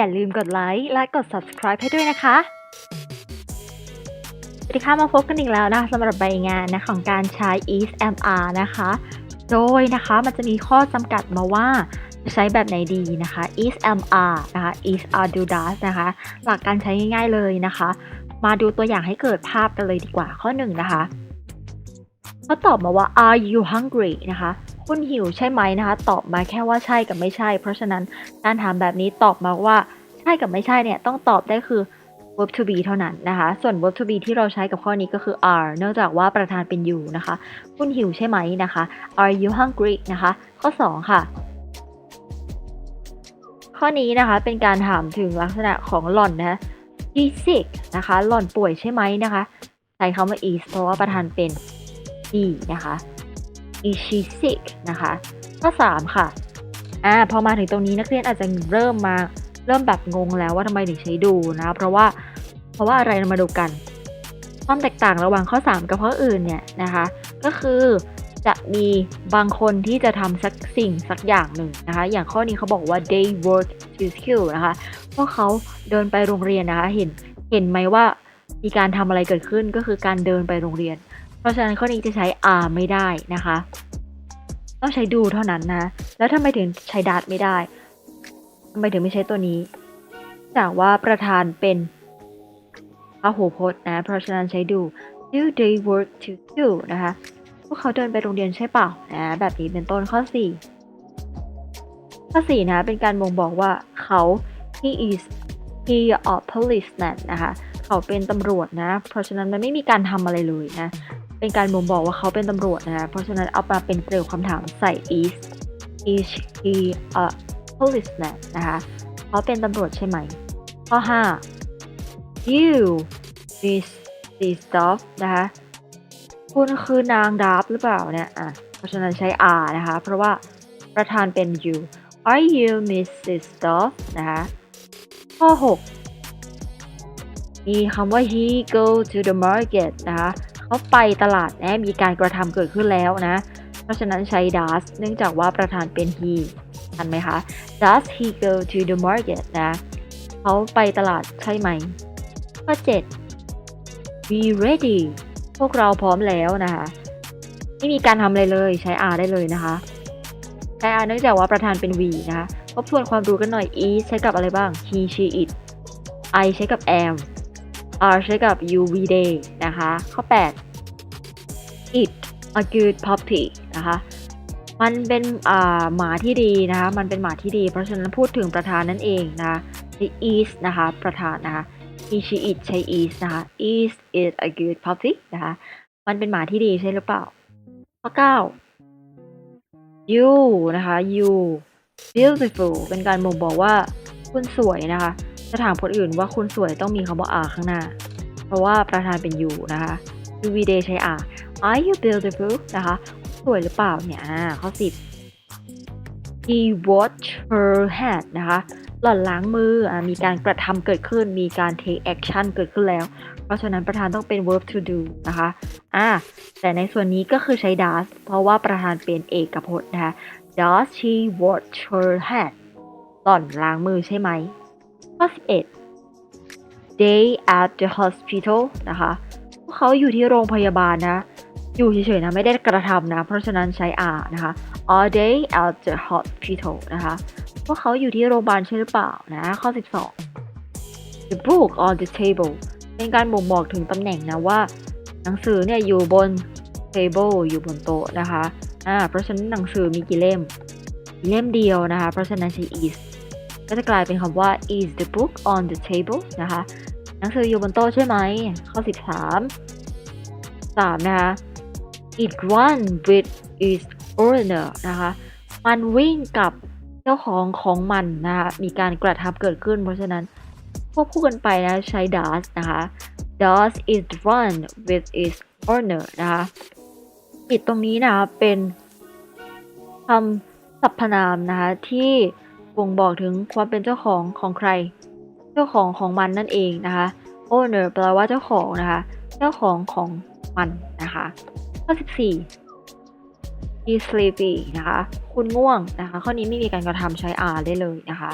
อย่าลืมกดไลค์และกด subscribe ให้ด้วยนะคะสวัสดีค่ะมาพบกันอีกแล้วนะคะสำหรับใบงานนะของการใช้ EastMR นะคะ โดยนะคะมันจะมีข้อจำกัดมาว่าใช้แบบไหนดีนะคะ EastMR นะคะ East Ardudas นะคะ หลักการใช้ง่ายๆเลยนะคะ มาดูตัวอย่างให้เกิดภาพกันเลยดีกว่าข้อหนึ่งนะคะเขาตอบมาว่า are you hungry นะคะ คุณหิวใช่ไหมนะคะ ตอบมาแค่ว่าใช่กับไม่ใช่ เพราะฉะนั้นการถามแบบนี้ตอบมาว่าใช่กับไม่ใช่เนี่ยต้องตอบได้คือ verb to be เท่านั้นนะคะ ส่วน verb to be ที่เราใช้กับข้อนี้ก็คือ are เนื่องจากว่าประธานเป็น you นะคะ คุณหิวใช่ไหมนะคะ are you hungry นะคะ ข้อ 2 ค่ะข้อนี้นะคะเป็นการถามถึงลักษณะของหล่อนนะ is sick นะคะ หล่อนป่วยใช่ไหมนะคะ ใช้คำว่า is เพราะว่าประธานเป็น she นะคะ is she sick นะคะข้อ3ค่ะอ่าพอมาถึงตรงนี้นักเรียนอาจจะเริ่มมาเริ่มแบบงงแล้วว่าทำไมถึงใช้ดูนะ เพราะว่าเพราะว่าอะไรมาดูกัน ความแตกต่างระหว่างข้อ 3 กับข้ออื่นเนี่ยนะคะ ก็คือจะมีบางคนที่จะทำสักสิ่งสักอย่างหนึ่งนะคะ อย่างข้อนี้เขาบอกว่า they work to school นะคะพวกเขาเดินไปโรงเรียนนะคะ เห็นเห็นไหมว่ามีการทำอะไรเกิดขึ้นก็คือการเดินไปโรงเรียน เพราะฉะนั้นข้อนี้จะใช้ are ไม่ได้นะคะ ต้องใช้ดูเท่านั้นนะ แล้วทำไมถึงใช้ does ไม่ได้ทำไมถึงไม่ใช้ตัวนี้ จากว่าประธานเป็นพหูพจน์นะ เพราะฉะนั้นใช้ดู do they work to school นะคะ พวกเขาเดินไปโรงเรียนใช่เปล่านะ แบบนี้เป็นต้นข้อ 4 ข้อ 4 นะ เป็นการบ่งบอกว่าเขา he is he a policeman นะคะ เขาเป็นตำรวจนะ เพราะฉะนั้นมันไม่มีการทำอะไรเลยนะ เป็นการบ่งบอกว่าเขาเป็นตำรวจนะเพราะฉะนั้นเอามาเป็นเกลียวคำถามใส่ is is he a policeman นะคะเขาเป็นตำรวจใช่ไหม ข้อ 5 you miss this stuff นะคะคุณคือนางดับหรือเปล่าเนี่ยอะเพราะฉะนั้นใช้ are นะคะ เพราะว่าประธานเป็น you are you Mrs. Stuff นะคะข้อ 6 มีคำว่า he go to the market นะคะ เขาไปตลาดนะมีการกระทำเกิดขึ้นแล้วนะ เพราะฉะนั้นใช้ does เนื่องจากว่าประธานเป็น he ทันไหมคะ does he go to the market นะเขาไปตลาดใช่ไหมข้อ7 be ready พวกเราพร้อมแล้วนะคะไม่มีการทำอะไรเลยใช้ R ได้เลยนะคะ ใช้ R เนื่องจากว่าประธานเป็น V นะคะทบทวนความรู้กันหน่อย E ใช้กับอะไรบ้าง he she it I ใช้กับ am R ใช้กับ you we they นะคะ ข้อ 8 it a good puppy นะคะ มันเป็นอ่าหมาที่ดีนะคะ มันเป็นหมาที่ดี เพราะฉะนั้นพูดถึงประธานนั่นเองนะคะ the is นะคะ ประธานนะคะ he she it ใช้ is นะคะ is it a good puppy นะคะ มันเป็นหมาที่ดีใช่หรือเปล่า ข้อ 9 you นะคะ you beautiful เป็นการบ่งบอกว่าคุณสวยนะคะ จะถามคนอื่นว่าคุณสวยต้องมีคำว่า are ข้างหน้า เพราะว่าประธานเป็น you นะคะ you we they ใช้ are are you beautiful นะคะ สวยหรือเปล่าเนี่ยอ่าข้อ10 he wash her hand นะคะ หล่อนล้างมืออมีการกระทำเกิดขึ้น มีการ take action เกิดขึ้นแล้ว เพราะฉะนั้นประธานต้องเป็น verb to do นะคะ อ่า แต่ในส่วนนี้ก็คือใช้ does เพราะว่าประธานเป็นเอกพจน์นะคะ does she wash her hand หล่อนล้างมือใช่ไหม ข้อ11 they at the hospital นะคะพวกเขาอยู่ที่โรงพยาบาลนะ อยู่เฉยๆนะไม่ได้กระทำนะ เพราะฉะนั้นใช้ are นะคะ are they at the hospital นะคะพวกเขาอยู่ที่โรงพยาบาลใช่หรือเปล่านะ ข้อ 12 the book on the table เป็นการบ่งบอกถึงตำแหน่งนะว่า หนังสือเนี่ยอยู่บน table อยู่บนโต๊ะนะคะอ่าเพราะฉะนั้นหนังสือมีกี่เล่มเล่มเดียวนะคะ เพราะฉะนั้นใช้ is ก็จะกลายเป็นคำว่า is the book on the table นะคะ หนังสืออยู่บนโต๊ะใช่ไหม ข้อ 13 3 นะคะ it run with its owner นะคะ มันวิ่งกับเจ้าของของมันนะคะ มีการกระทำเกิดขึ้น เพราะฉะนั้นควบคู่กันไปนะใช้ does นะคะ does it run with its owner นะคะ it ตรงนี้นะคะเป็นคำสรรพนามนะคะที่ บ่งบอกถึงความเป็นเจ้าของของใคร เจ้าของของมันนั่นเองนะคะ owner แปลว่าเจ้าของนะคะ เจ้าของของมันนะคะ ข้อ 14 he sleepy นะคะ คุณง่วงนะคะ ข้อนี้ไม่มีการกระทำใช้ are ได้เลยนะคะ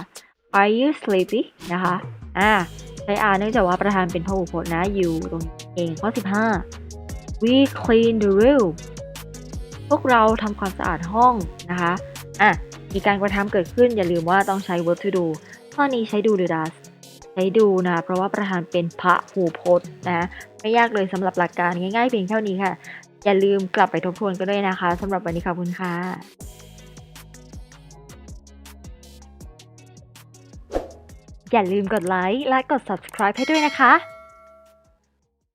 Are you sleepy นะคะ อ่า ใช้ are เนื่องจากว่าประธานเป็นพหูพจน์นะ you ตรงนี้เอง ข้อ 15 we clean the room พวกเราทำความสะอาดห้องนะคะ อะ มีการกระทำเกิดขึ้นอย่าลืมว่าต้องใช้ verb to do ข้อนี้ใช้ดูหรือ does ใช้ดูนะเพราะว่าประธานเป็นพระหูพจน์นะไม่ยากเลยสำหรับหลักการง่ายๆเพียงเท่านี้ค่ะ อย่าลืมกลับไปทบทวนกันด้วยนะคะสำหรับวันนี้ขอบคุณค่ะอย่าลืมกดไลค์และกด subscribe ให้ด้วยนะคะ